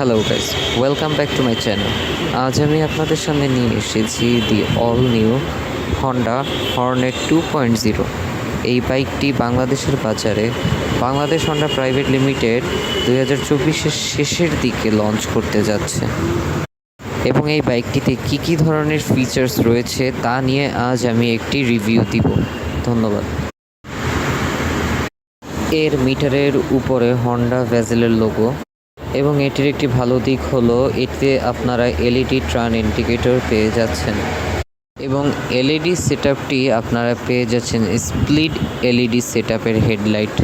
Hello guys welcome back to my channel আজ আমি আপনাদের সামনে নিয়ে এসেছি the all new Honda Hornet two point zero এই বাইকটি বাংলাদেশের বাজারে, বাংলাদেশ হন্ডা প্রাইভেট লিমিটেড দুই হাজার চব্বিশের শেষের দিকে লঞ্চ করতে যাচ্ছে। এবং এই বাইকটিতে কী কী ধরনের ফিচার্স রয়েছে তা নিয়ে আজ আমি একটি রিভিউ দিব। ধন্যবাদ। এর মিটারের উপরে হন্ডা ভেজেলের লোগো এবং এটির একটি ভালো দিক হলো এতে আপনারা এলইডি ট্রান ইন্ডিকেটর পেয়ে যাচ্ছেন। এবং এলইডি সেটআপটি আপনারা পেয়ে যাচ্ছেন স্প্লিট এলইডি সেটআপের হেডলাইট।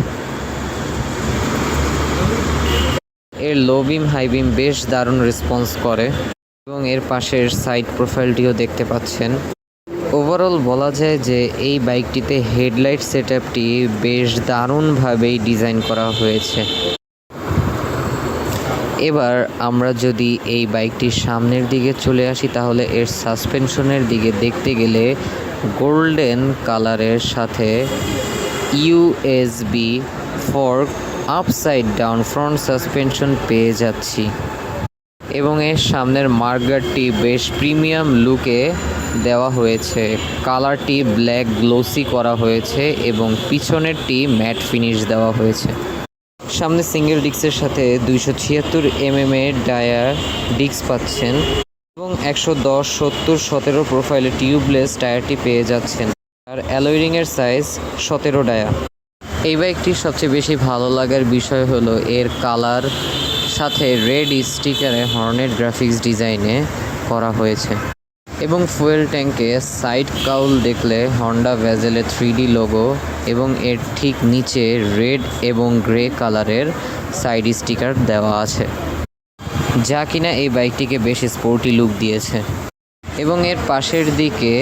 এর লো বিম, হাই বিম বেশ দারুণ রেসপন্স করে এবং এর পাশের সাইড প্রোফাইলটিও দেখতে পাচ্ছেন। ওভারঅল বলা যায় যে এই বাইকটিতে হেডলাইট সেটআপটি বেশ দারুণভাবেই ডিজাইন করা হয়েছে। এবার আমরা যদি এই বাইকটির সামনের দিকে চলে আসি, তাহলে এর সাসপেনশনের দিকে দেখতে গেলে গোল্ডেন কালারের সাথে USB fork upside down front suspension পেয়ে যাচ্ছি। এবং এর সামনের মার্গারটি বেশ প্রিমিয়াম লুকে দেওয়া হয়েছে। কালারটি ব্ল্যাক গ্লোসি করা হয়েছে এবং পিছনেরটি ম্যাট ফিনিশ দেওয়া হয়েছে। সামনে সিঙ্গেল ডিস্কের সাথে দুইশো ছিয়াত্তর এম এম এর ডায়ার ডিস্ক পাচ্ছেন এবং একশো দশ, সত্তর, সতেরো প্রোফাইলে টিউবলেস টায়ারটি পেয়ে যাচ্ছেন। আর অ্যালোয়রিং এর সাইজ সতেরো ডায়া এই বাইকটির সবচেয়ে বেশি ভালো লাগার বিষয় হলো এর কালার সাথে রেড স্টিকারে হর্নেট গ্রাফিক্স ডিজাইনে করা হয়েছে। এবং ফুয়েল ট্যাঙ্কে সাইড কাউল দেখলে হন্ডা ভ্যাজেলে থ্রি লোগো এবং এর ঠিক নিচে রেড এবং গ্রে কালারের সাইড স্টিকার দেওয়া আছে, যা কিনা এই বাইকটিকে বেশ স্পোর্টি লুক দিয়েছে। এবং এর পাশের দিকে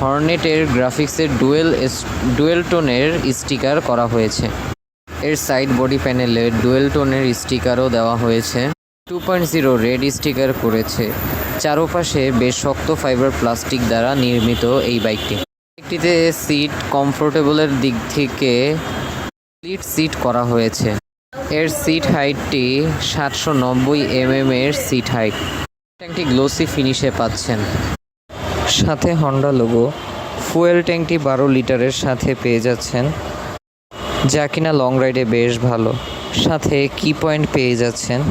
হর্নেটের গ্রাফিক্সের ডুয়েল ডুয়েল টোনের স্টিকার করা হয়েছে। এর সাইড বডি প্যানেলে ডুয়েল টোনের স্টিকারও দেওয়া হয়েছে। Two point zero red sticker করেছে। চারপাশে বেশ শক্ত ফাইবার প্লাস্টিক দ্বারা নির্মিত এই বাইকটি। একটিতে সিট কমফোর্টেবলের দিক থেকে স্প্লিট সিট করা হয়েছে। এর সিট হাইটটি সাতশো নব্বই এমএম এর সিট হাইট। ট্যাঙ্কটি গ্লোসি ফিনিশে পাচ্ছেন। সাথে হন্ডা লোগো। ফুয়েল ট্যাঙ্কটি বারো লিটারের সাথে পেয়ে যাচ্ছেন। যা কিনা লং রাইডে বেশ ভালো। সাথে কি পয়েন্ট পেয়ে যাচ্ছেন?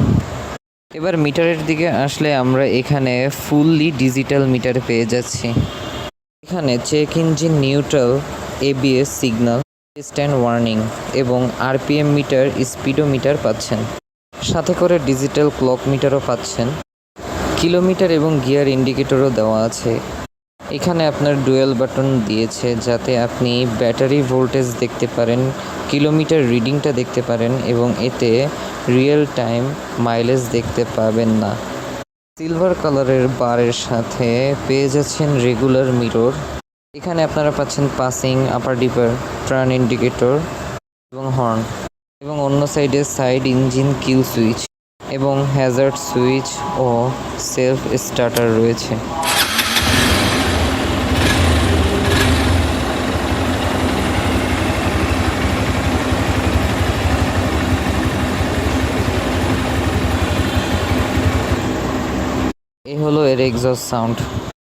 এবার মিটারের দিকে আসলে আমরা এখানে ফুললি ডিজিটাল মিটার পেয়ে যাচ্ছি। এখানে check engine neutral ABS signal stand warning এবং আরপিএম মিটার স্পিডো মিটার পাচ্ছেন। সাথে করে ডিজিটাল ক্লক মিটারও পাচ্ছেন। কিলোমিটার এবং গিয়ার ইন্ডিকেটরও দেওয়া আছে। এখানে আপনার ডুয়েল বাটন দিয়েছে যাতে আপনি ব্যাটারি ভোল্টেজ দেখতে পারেন, কিলোমিটার রিডিংটা দেখতে পারেন এবং এতে রিয়েল টাইম মাইলেজ দেখতে পাবেন না। সিলভার কালারের বারের সাথে পেয়ে যাচ্ছেন রেগুলার মিরর। এখানে আপনারা পাচ্ছেন passing, upper dipper, turn indicator এবং হর্ন এবং অন্য সাইডে সাইড ইঞ্জিন কিল সুইচ এবং হ্যাজার্ড সুইচ ও সেলফ স্টার্টার রয়েছে। এই হলো এর এক্সস্ট সাউন্ড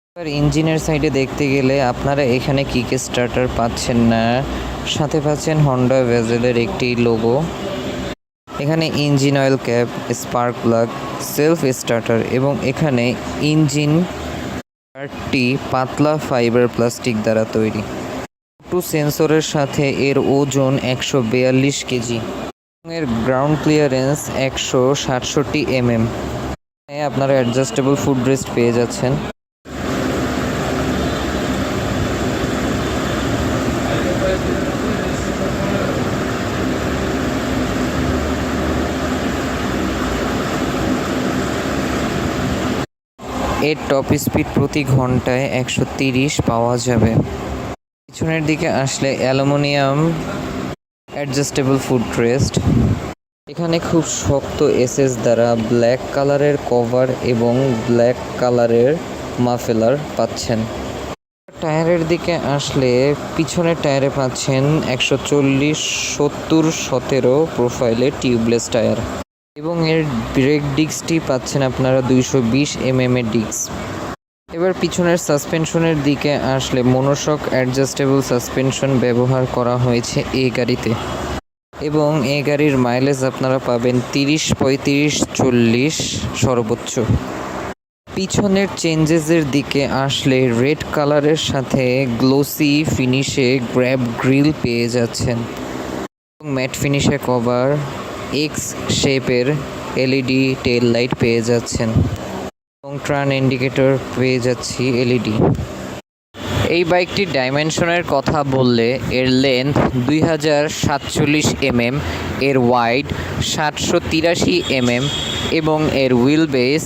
এবার ইঞ্জিনের সাইডে দেখতে গেলে আপনারা এখানে কিক স্টার্টার পাচ্ছেন না, সাথে পাচ্ছেন হন্ডা ভেজেলের একটি লোগো এখানে engine oil cap spark plug self starter এবং এখানে ইঞ্জিন পার্টটি পাতলা ফাইবার প্লাস্টিক দ্বারা তৈরি। টু সেন্সরের সাথে এর ওজন একশো বিয়াল্লিশ কেজি এর গ্রাউন্ড ক্লিয়ারেন্স একশো সাতষট্টি হ্যাঁ আপনারা অ্যাডজাস্টেবল ফুড রেস্ট পেয়ে যাচ্ছেন। এর টপ স্পিড প্রতি ঘন্টায় একশো তিরিশ পাওয়া যাবে। পিছনের দিকে আসলে অ্যালুমিনিয়াম অ্যাডজাস্টেবল ফুড রেস্ট এখানে খুব শক্ত এসএস দ্বারা ব্ল্যাক কালারের কভার এবং ব্ল্যাক কালারের মাফেলার পাচ্ছেন। টায়ারের দিকে আসলে পিছনের টায়ারে পাচ্ছেন একশো চল্লিশ, সত্তর, সতেরো প্রোফাইলের টিউবলেস টায়ার। এবং এর ব্রেক ডিস্কটি পাচ্ছেন আপনারা দুইশো বিশ এম এম এর ডিস্ক। এবার পিছনের সাসপেনশনের দিকে আসলে মনোশক অ্যাডজাস্টেবল সাসপেনশন ব্যবহার করা হয়েছে এই গাড়িতে। এবং এই গাড়ির মাইলেজ আপনারা পাবেন তিরিশ পঁয়ত্রিশ চল্লিশ সর্বোচ্চ। পিছনের চেঞ্জেসের দিকে আসলে রেড কালারের সাথে গ্লোসি ফিনিশে গ্র্যাব গ্রিল পেয়ে যাচ্ছেন। এবং ম্যাট ফিনিশে কভার এক্স শেপের এলইডি টেল লাইট পেয়ে যাচ্ছেন। এবং ট্রান ইন্ডিকেটর পেয়ে যাচ্ছি এলইডি এই বাইকটির ডাইমেনশনের কথা বললে এর লেন্থ দুই হাজার সাতচল্লিশ এমএম এর ওয়াইড সাতশো তিরাশি এমএম এবং এর হুইল বেস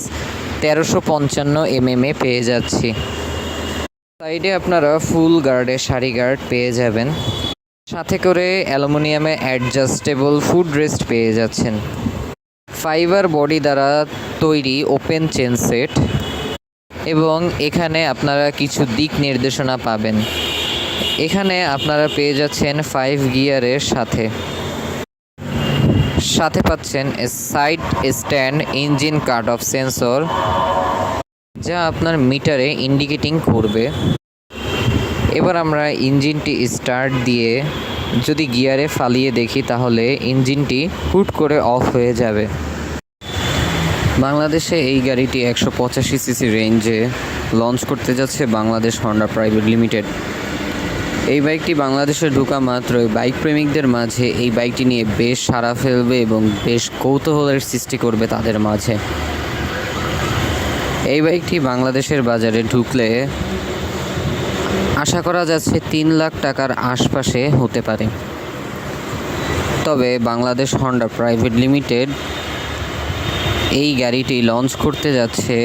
তেরোশো পঞ্চান্ন এমএম এ পেয়ে যাচ্ছি। সাইডে আপনারা ফুল গার্ডে শাড়ি গার্ড পেয়ে যাবেন। সাথে করে অ্যালুমিনিয়ামে অ্যাডজাস্টেবল ফুড রেস্ট পেয়ে যাচ্ছেন। ফাইবার বডি দ্বারা তৈরি ওপেন চেন সেট এবং এখানে আপনারা কিছু দিক নির্দেশনা পাবেন। এখানে আপনারা পেয়ে যাচ্ছেন ফাইভ গিয়ারের সাথে। সাথে পাচ্ছেন side stand engine cut off sensor যা আপনার মিটারে ইন্ডিকেটিং করবে। এবার আমরা ইঞ্জিনটি স্টার্ট দিয়ে যদি গিয়ারে ফালিয়ে দেখি, তাহলে ইঞ্জিনটি হুট করে অফ হয়ে যাবে। বাংলাদেশে এই গাড়িটি একশো পঁচাশি সিসি রেঞ্জে লঞ্চ করতে যাচ্ছে বাংলাদেশ হন্ডা প্রাইভেট লিমিটেড। এই বাইকটি বাংলাদেশে ঢোকা মাত্রই বাইক প্রেমিকদের মাঝে এই বাইকটি নিয়ে বেশ সাড়া ফেলবে এবং বেশ কৌতূহলের সৃষ্টি করবে তাদের মাঝে। এই বাইকটি বাংলাদেশের বাজারে ঢুকলে আশা করা যাচ্ছে তিন লাখ টাকার আশপাশে হতে পারে। তবে বাংলাদেশ হন্ডা প্রাইভেট লিমিটেড এই গাড়িটি লঞ্চ করতে যাচ্ছে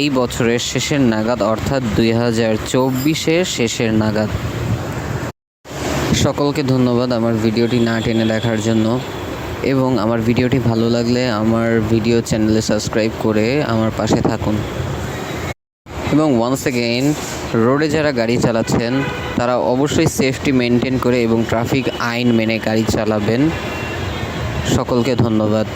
এই বছরের শেষের নাগাদ, অর্থাৎ দুই হাজার চব্বিশের শেষের নাগাদ। সকলকে ধন্যবাদ আমার ভিডিওটি না টেনে দেখার জন্য। এবং আমার ভিডিওটি ভালো লাগলে আমার ভিডিও চ্যানেলে সাবস্ক্রাইব করে আমার পাশে থাকুন। এবং ওয়ান্স এগেইন রোডে যারা গাড়ি চালাচ্ছেন, তারা অবশ্যই সেফটি মেনটেন করে এবং ট্রাফিক আইন মেনে গাড়ি চালাবেন। সকলকে ধন্যবাদ।